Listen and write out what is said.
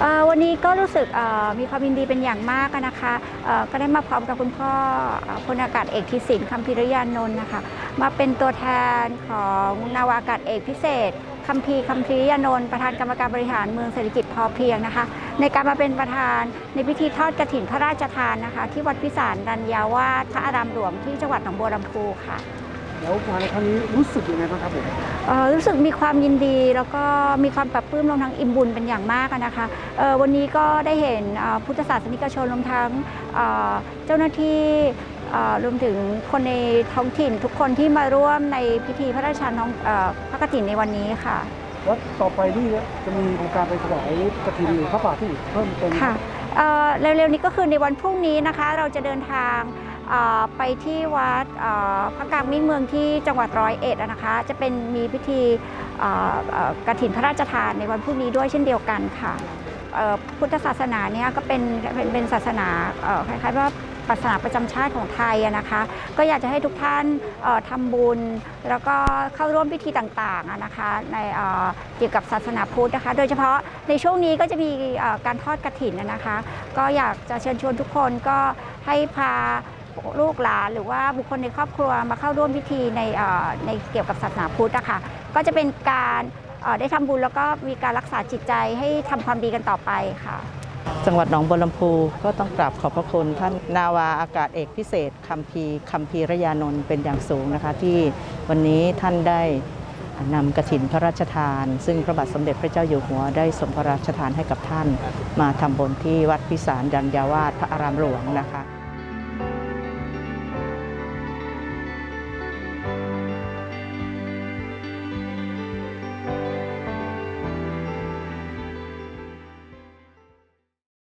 เอ่อวันนี้ก็รู้สึกเอ่อมีความยินดีเป็นอย่างมากอะนะคะเอ่อก็ได้มาพร้อมกับคุณพ่อเอ่อพลอากาศเอกทิสินคัมพิรยานนท์นะคะ มาเป็นตัวแทนของนาวาอากาศเอกพิเศษ คัมพีร์คัมพิรยานนท์ประธานกรรมการบริหารเมืองเศรษฐกิจพอเพียงนะคะ ในการมาเป็นประธานในพิธีทอดกฐินพระราชทานนะคะ ที่วัดพิสารดัญญาวาสพระอารามหลวงที่จังหวัดหนองบัวลำพูค่ะ แล้วงานในครั้งนี้รู้สึกยังไงบ้างครับผมเอ่อรู้สึกมีความยินดีแล้วก็มีความปรับปลื้มรวมทั้งอิ่มบุญเป็นอย่างมากอะนะคะเอ่อวันนี้ก็ได้เห็นเอ่อพุทธศาสนิกชนรวมทั้งเอ่อเจ้าหน้าที่เอ่อ รวมถึงคนในท้องถิ่นทุกคนที่มาร่วมในพิธีพระราชทานน้องเอ่อพระกฐินในวันนี้ค่ะ แล้วต่อไปนี่จะมีโครงการไปถวายกฐินหรือพระป่าที่อื่นเพิ่มเติมไหมค่ะเอ่อเร็วๆนี้ก็คือในวันพรุ่งนี้นะคะ เราจะเดินทางเอ่อไปที่วัดเอ่อพระกลางมิ่งเมืองที่จังหวัดร้อยเอ็ดอะนะคะ จะเป็นมีพิธีเอ่อเอ่อกฐินพระราชทานในวันพรุ่งนี้ด้วยเช่นเดียวกันค่ะเอ่อพุทธศาสนาเนี่ยก็เป็นเป็นเป็นศาสนาเอ่อคล้ายๆว่า ศาสนาประจำชาติของไทยนะคะ ก็อยากจะให้ทุกท่านทำบุญ แล้วก็เข้าร่วมพิธีต่างๆนะคะในเกี่ยวกับศาสนาพุทธนะคะ โดยเฉพาะในช่วงนี้ก็จะมีการทอดกระถินนะนะคะ ก็อยากจะเชิญชวนทุกคนก็ให้พาลูกหลานหรือว่าบุคคลในครอบครัวมาเข้าร่วมพิธีในเอ่อในเกี่ยวกับศาสนาพุทธนะคะก็จะเป็นการได้ทำบุญแล้วก็มีการรักษาจิตใจให้ทำความดีกันต่อไปค่ะ จังหวัดหนองบัวลำพูก็ต้องกราบขอบพระคุณท่านนาวาอากาศเอกพิเศษคำพีคำพีรยานนท์เป็นอย่างสูงนะคะ ที่วันนี้ท่านได้นำกระถินพระราชทาน ซึ่งพระบาทสมเด็จพระเจ้าอยู่หัวได้ทรงพระราชทานให้กับท่าน มาทำบุญที่วัดพิสารดัญญาวาสพระอารามหลวงนะคะ